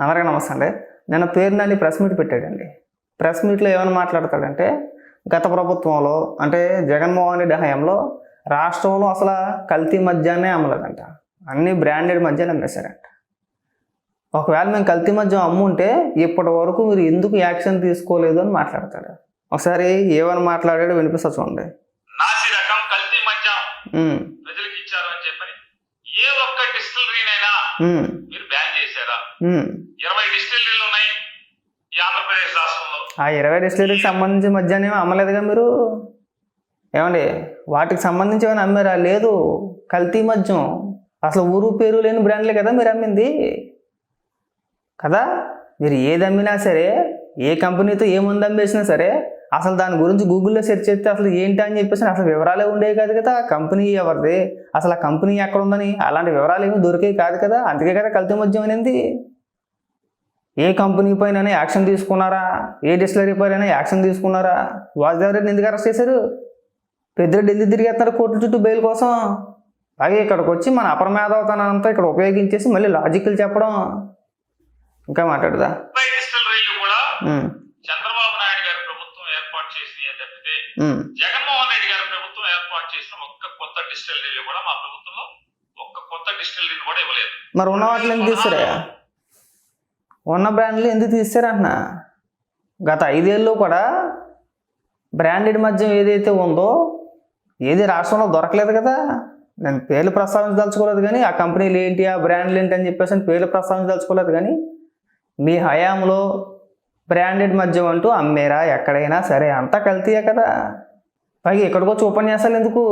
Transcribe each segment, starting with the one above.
అందరికీ నమస్తే అండి నిన్న పేరు నాని ప్రెస్ మీట్ పెట్టాడండి ప్రెస్ మీట్లో ఏమైనా మాట్లాడతాడంటే గత ప్రభుత్వంలో అంటే జగన్మోహన్ రెడ్డి హయాంలో రాష్ట్రంలో అసలు కల్తీ మద్యాన్నే అమ్మలేదంట. అన్ని బ్రాండెడ్ మద్యాన్ని అమ్మేశారంట. ఒకవేళ మేము కల్తీ మద్యం అమ్ముంటే ఇప్పటి వరకు మీరు ఎందుకు యాక్షన్ తీసుకోలేదు అని మాట్లాడతాడు. ఒకసారి ఏమని మాట్లాడాడో వినిపిస్తా చూడండి. ప్రజలకు ఇచ్చారు అని చెప్పని ఏ ఒక్క డిస్టిలరీనైనా మీరు. ఇరవై డిస్టిలరీలు ఉన్నాయి ఈ ఆంధ్రప్రదేశ్ రాష్ట్రంలో. ఆ ఇరవై డిస్టిలరీకి సంబంధించి మధ్యాహ్నం ఏమీ అమ్మలేదుగా మీరు? ఏమండి వాటికి సంబంధించి ఏమైనా అమ్మారా? లేదు కల్తీ మద్యం. అసలు ఊరు పేరు లేని బ్రాండ్లే కదా మీరు అమ్మింది. కదా? మీరు ఏది అమ్మినా సరే ఏ కంపెనీతో ఏ మందు అమ్మేసినా సరే అసలు దాని గురించి గూగుల్లో సెర్చ్ చేస్తే అసలు ఏంటి అని చెప్పేసి అసలు వివరాలే ఉండేవి కాదు కదా కంపెనీ ఎవరిది? అసలు ఆ కంపెనీ ఎక్కడ ఉందని అలాంటి వివరాలు ఏమీ దొరికేవి కాదు కదా అందుకే కదా కల్తీ మద్యం అనేది. ఏ కంపెనీ పైన యాక్షన్ తీసుకున్నారా? ఏ డిస్టిలరీ పైన యాక్షన్ తీసుకున్నారా? వాసుదేవరెడ్డి ఎందుకు అరెస్ట్ చేశారు? పెద్దరెడ్డి ఎందుకు తిరిగేస్తున్నారు కోర్టు చుట్టూ బెయిల్ కోసం? అలాగే ఇక్కడికి వచ్చి మన అపరమేధవతనంతా ఇక్కడ ఉపయోగించేసి మళ్ళీ లాజికల్ చెప్పడం. ఇంకా మాట్లాడదా? చంద్రబాబు నాయుడు గారి ప్రభుత్వం ఏర్పాటు చేసి తప్పితే జగన్మోహన్ రెడ్డి గారి ప్రభుత్వం ఏర్పాటు చేసిన ఒక్క కొత్త డిస్టిలరీలు కూడా మా ప్రభుత్వంలో ఒక్క కొత్త డిస్టిలరీని కూడా ఇవ్వలేదు. మరి ఉన్న వాటిని తీస్తారా ఉన్న బ్రాండ్లు ఎందుకు తీస్తారంటున్నా గత ఐదేళ్ళు కూడా బ్రాండెడ్ మద్యం ఏదైతే ఉందో ఏది రాష్ట్రంలో దొరకలేదు కదా. నేను పేర్లు ప్రస్తావించదలుచుకోలేదు కానీ ఆ కంపెనీలు ఏంటి ఆ బ్రాండ్లు ఏంటి అని చెప్పేసి పేర్లు ప్రస్తావించదలుచుకోలేదు కానీ మీ హయాంలో బ్రాండెడ్ మద్యం అంటూ అమ్మేరా ఎక్కడైనా సరే అంతా కల్తీయే కదా. పైగా ఎక్కడికో వచ్చి ఉపన్యాసాలు ఎందుకు?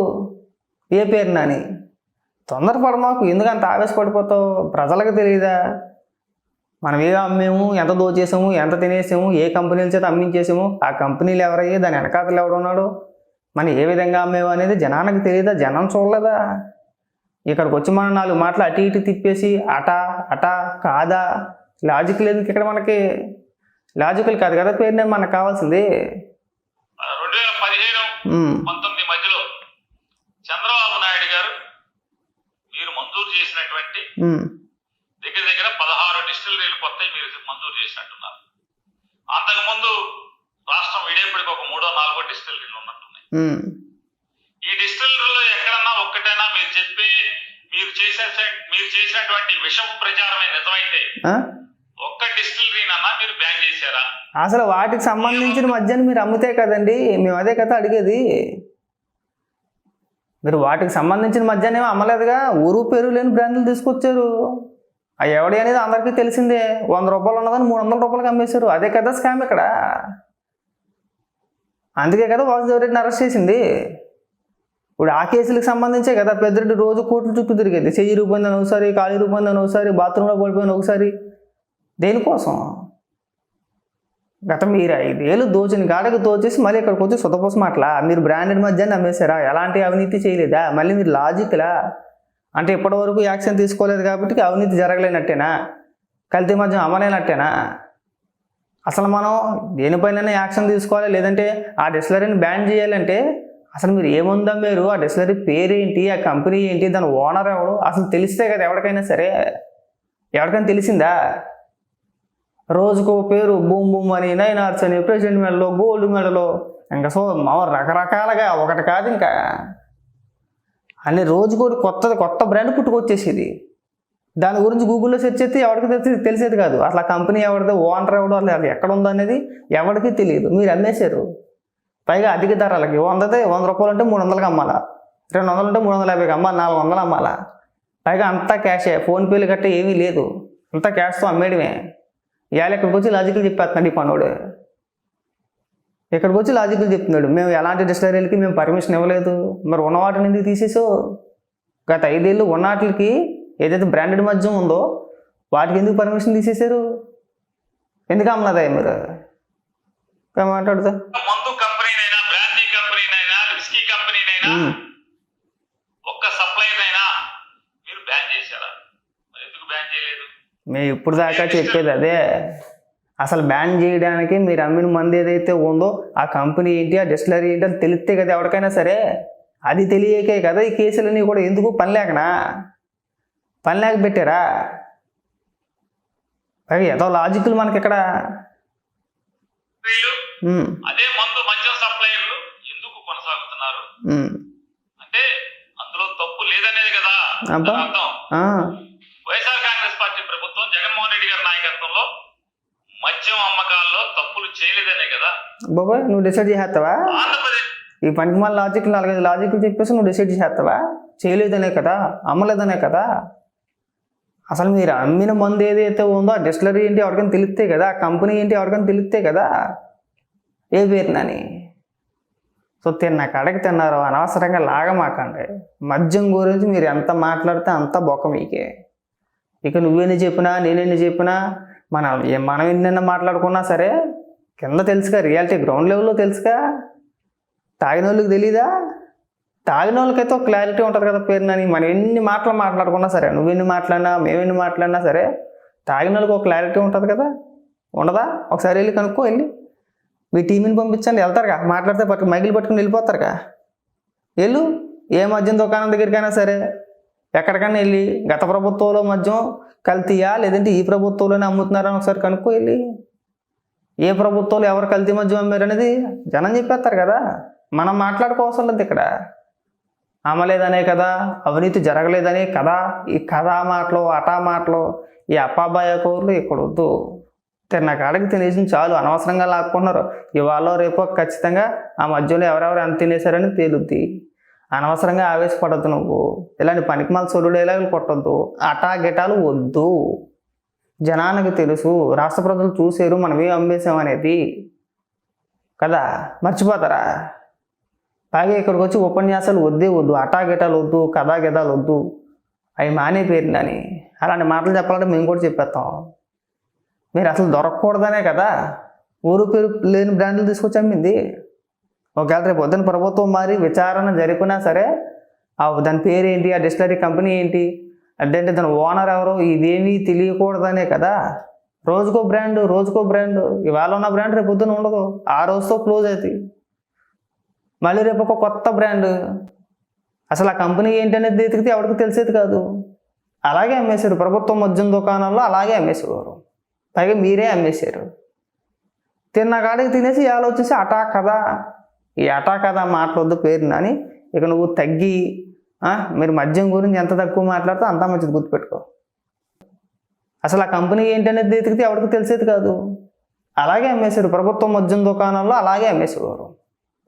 ఏ పేరు నాని తొందరపడ ఎందుకు అంత ఆవేశపడిపోతావు? ప్రజలకు తెలియదా? మనం ఏ అమ్మేము ఎంత దోచేసాము ఎంత తినేసాము ఏ కంపెనీల చేత అమ్మించేసాము ఆ కంపెనీలు ఎవరయ్యి దాని వెనకాతలు ఎవడున్నాడు మనం ఏ విధంగా అమ్మేము అనేది జనానికి తెలియదా? జనం చూడలేదా? ఇక్కడికి వచ్చి మనం నాలుగు మాటలు అటు ఇటు తిప్పేసి అటా అటా కాదా? లాజిక్ లేదు ఇక్కడ మనకి. లాజికల్ కాదు కదా పేరు నేను మనకు కావాల్సింది. రెండు వేల పదిహేను ఉమ్, పంతొమ్మిది మధ్యలో చంద్రబాబు నాయుడు గారు మీరు మంజూరు చేసినటువంటి దగ్గర దగ్గర కొత్తవి మీరు మంజూరు చేసినట్టున్నారు. అంతకుముందు రాష్ట్రం విడేపడికి ఒక మూడో నాలుగో డిస్టిలరీలు ఉన్నట్టున్నాయి. ఈ డిస్టిలరీలో ఎక్కడన్నా ఒక్కటైనా మీరు చెప్పే మీరు చేసే మీరు చేసినటువంటి విషం ప్రచారమే నిజమైతే? ఒక్క డిస్టిలరీనన్నా మీరు బ్యాన్ చేశారా? అసలు వాటికి సంబంధించిన మద్యాన్ని మీరు అమ్మితే కదండి మేము అదే కదా అడిగేది. మీరు వాటికి సంబంధించిన ఏమీ అమ్మలేదుగా ఊరు పేరు లేని బ్రాండ్లు తీసుకొచ్చారు. ఆ ఎవడి అనేది అందరికీ తెలిసిందే. వంద రూపాయలు ఉన్నదని మూడు వందల రూపాయలకి అమ్మేశారు. అదే కదా స్కామ్ ఇక్కడ. అందుకే కదా వాసుదేవరెడ్డిని అరెస్ట్ చేసింది. ఇప్పుడు ఆ కేసులకు సంబంధించే కదా పెద్దరెడ్డి రోజు కోర్టు చుట్టూ తిరిగేది. చెయ్యి రూపొందని ఒకసారి కాలి రూపొందని ఒకసారి బాత్రూంలో పడిపోయిన ఒకసారి. దేనికోసం? గత మీరు ఐదేళ్ళు దోచిన కాడకి దోచేసి మళ్ళీ ఇక్కడికి వచ్చి సుతపోసం అట్లా మీరు బ్రాండెడ్ మధ్యాన్ని అమ్మేశారా? ఎలాంటి అవినీతి చేయలేదా? మళ్ళీ మీరు లాజిక్లా అంటే ఇప్పటివరకు యాక్షన్ తీసుకోలేదు కాబట్టి అవినీతి జరగలేనట్టేనా? కల్తీ మద్యం అమ్మలేనట్టేనా? అసలు మనం దేనిపైన యాక్షన్ తీసుకోవాలి లేదంటే ఆ డిస్లరీని బ్యాన్ చేయాలంటే అసలు మీరు ఏముందా మీరు? ఆ డిస్లరీ పేరేంటి? ఆ కంపెనీ ఏంటి? దాని ఓనర్ ఎవడు? అసలు తెలిస్తే కదా ఎవరికైనా సరే. ఎవరికైనా తెలిసిందా? రోజుకో పేరు బూమ్ బూమ్ అని నైన్ ఆర్ట్స్ అని ప్రెసిడెంట్ మెడలో గోల్డ్ మెడలో. ఇంకా సో మా రకరకాలుగా ఒకటి కాదు ఇంకా. అన్ని రోజుకో కొత్తది కొత్త బ్రాండ్ పుట్టుకొచ్చేసేది. దాని గురించి గూగుల్లో సెర్చ్ చేస్తే ఎవరికి తెలిసి తెలిసేది కాదు. అసలు కంపెనీ ఎవరిదో ఓనర్ ఎవడో అసలు అది ఎక్కడ ఉందో అనేది ఎవరికి తెలియదు. మీరు అమ్మేశారు. పైగా అధిక ధరలకి వందదే వంద రూపాయలు అంటే మూడు వందలకి అమ్మాలా? రెండు వందలు అంటే మూడు వందల యాభైకి అమ్మాలి? నాలుగు వందలు అమ్మాలా? పైగా అంతా క్యాషే ఫోన్పేలు గట్ట ఏమీ లేదు. అంతా క్యాష్తో అమ్మేయడమే. ఇవాళ ఇక్కడికి వచ్చి లాజికల్ చెప్పేస్తున్నాడు ఈ పనుడు. ఇక్కడికి వచ్చి లాజికల్ చెప్తున్నాడు. మేము ఎలాంటి డిస్టరీలకి మేము పర్మిషన్ ఇవ్వలేదు. మరి ఉన్న వాటిని ఎందుకు తీసేసావు గత ఐదేళ్ళు ఉన్న వాటికి ఏదైతే బ్రాండెడ్ మద్యం ఉందో వాటికి ఎందుకు పర్మిషన్ తీసేశారు? ఎందుకు అమ్మలేదా మీరు? మాట్లాడుతా మందు కంపెనీనైనా బ్రాండీ కంపెనీనైనా విస్కీ కంపెనీనైనా ఉమ్. ఒక్క సప్లైర్ అయినా మీరు బ్యాన్ చేశారా? మరి ఎందుకు బ్యాన్ చేయలేదు? మేము ఇప్పుడు దాకా చెప్పేది అదే. అసలు బ్యాన్ చేయడానికి మీరు అమ్మిన మంది ఏదైతే ఉందో ఆ కంపెనీ ఏంటి ఆ డిస్టిలరీ ఏంటి అని తెలిస్తే కదా ఎవరికైనా సరే. అది తెలియకే కదా ఈ కేసులన్నీ కూడా ఎందుకు? పని లేకనా? పని లేక పెట్టారా? పైగా ఏదో లాజిక్లు మనకి ఇక్కడ. అదే మందు మద్యం ఎందుకు కొనసాగుతున్నారు. అంటే అందులో తప్పు లేదనేది కదా. అర్థం. వైఎస్ఆర్ మద్యం అమ్మకాల్లో తప్పులు చేయలేదనే కదా? బాబాయ్ నువ్వు డిసైడ్ చేసేస్తావా ఆంధ్రప్రదేశ్ ఈ పనికి లాజిక్ నాలుగైదు లాజిక్లు చెప్పేసి నువ్వు డిసైడ్ చేసేస్తావా చేయలేదనే కదా? అమ్మలేదనే కదా? అసలు మీరు అమ్మిన మందు ఏదైతే ఉందో ఆ డిస్టిలరీ ఏంటి ఎవరికైనా తెలిస్తే కదా? ఆ కంపెనీ ఏంటి ఎవరికైనా తెలిస్తే కదా? ఏ పేరునని సో తిన్న కడకి తిన్నారు అనవసరంగా లాగమాకండి. మద్యం గురించి మీరు ఎంత మాట్లాడితే అంత బొక్క మీకే. ఇక నువ్వెన్ని చెప్పినా నేనెన్ని చెప్పినా మనం మనం ఎన్నైనా మాట్లాడుకున్నా సరే కింద తెలుసుగా రియాలిటీ గ్రౌండ్ లెవెల్లో తెలుసుగా. తాగిన వాళ్ళకి తెలీదా? తాగిన వాళ్ళకైతే ఒక క్లారిటీ ఉంటుంది కదా పేరునని. మనం ఎన్ని మాటలు మాట్లాడుకున్నా సరే నువ్వెన్ని మాట్లాడినా మేమెన్ని మాట్లాడినా సరే తాగిన వాళ్ళకి ఒక క్లారిటీ ఉంటుంది కదా. ఉండదా? ఒకసారి వెళ్ళి కనుక్కో వెళ్ళి. మీ టీంని పంపించండి వెళ్తారుగా. మాట్లాడితే పట్టు మైకిలు పట్టుకుని వెళ్ళిపోతారుగా. వెళ్ళు. ఏ మద్యం దుకాణం దగ్గరికైనా సరే ఎక్కడికైనా వెళ్ళి గత ప్రభుత్వంలో మద్యం కల్తీయా? లేదంటే ఈ ప్రభుత్వంలోనే అమ్ముతున్నారని ఒకసారి కనుక్కో వెళ్ళి ఏ ప్రభుత్వాలు ఎవరు కల్తీ మద్యం అమ్మారు అనేది జనం చెప్పేస్తారు కదా. మనం మాట్లాడుకోవాల్సిన లేదు ఇక్కడ. అమ్మలేదనే కదా అవినీతి జరగలేదనే కదా. ఈ కథా మాటలు అటా మాటలు ఈ అప్పాబాయ కూరలు ఇక్కడ వద్దు. తిన్న కాడికి తినేసి చాలు అనవసరంగా లాక్కున్నారు. ఇవాళ రేపో ఖచ్చితంగా ఆ మధ్యలో ఎవరెవరు ఎంత తినేశారని తేలుద్ది. అనవసరంగా ఆవేశపడద్దు నువ్వు. ఇలాంటి పనికిమాల సొల్లు డైలాగులు కొట్టొద్దు. అటా గిటాలు వద్దు. జనానికి తెలుసు. రాష్ట్ర ప్రజలు చూసారు మనం ఏం అమ్మేసామనేది కదా? మర్చిపోతారా? బాగా ఇక్కడికి వచ్చి ఉపన్యాసాలు వద్దే వద్దు. అటా గిటాలు వద్దు కథా గీతాలు వద్దు. అవి మానే పేరుందని అలాంటి మాటలు చెప్పాలంటే మేము కూడా చెప్పేస్తాం. మీరు అసలు దొరకకూడదనే కదా? ఊరు పేరు లేని బ్రాండ్లు తీసుకొచ్చి అమ్మింది. ఒకవేళ రేపు పొద్దున్న ప్రభుత్వం మారి విచారణ జరిపినా సరే ఆ దాని పేరు ఏంటి ఆ డిస్టిలరీ కంపెనీ ఏంటి అంటే దాని ఓనర్ ఎవరో ఇదేమీ తెలియకూడదనే కదా. రోజుకో బ్రాండ్ రోజుకో బ్రాండ్ ఇవాళ ఉన్న బ్రాండ్ రేపు పొద్దున ఉండదు ఆ రోజుతో క్లోజ్ అవుతుంది మళ్ళీ రేపు ఒక కొత్త బ్రాండ్ అసలు ఆ కంపెనీ ఏంటనేది ఎతికితే ఎవరికి తెలిసేది కాదు. అలాగే అమ్మేశారు ప్రభుత్వం మద్యం దుకాణంలో అలాగే అమ్మేసేవారు పైగా మీరే అమ్మేశారు. తిన్న కాడికి తినేసి ఆలోచించి అటా కదా ఈ అటా కదా మాట్లాడొద్దు పేరుని అని ఇక నువ్వు తగ్గి మీరు మద్యం గురించి ఎంత తక్కువ మాట్లాడితే అంత మంచిది గుర్తుపెట్టుకో. అసలు ఆ కంపెనీ ఏంటనేది ఎతికితే ఎవరికి తెలిసేది కాదు. అలాగే అమ్మేశారు. ప్రభుత్వం మద్యం దుకాణంలో అలాగే అమ్మేసేవారు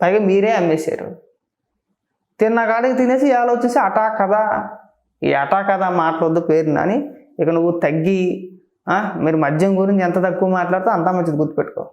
పైగా మీరే అమ్మేశారు. తిన్న కాడికి తినేసి ఆలోచించి అటా కదా ఈ అటా కదా మాట్లాడొద్దు పేరుని అని ఇక నువ్వు తగ్గి మీరు మద్యం గురించి ఎంత తక్కువ మాట్లాడితే అంత మంచిది గుర్తుపెట్టుకో.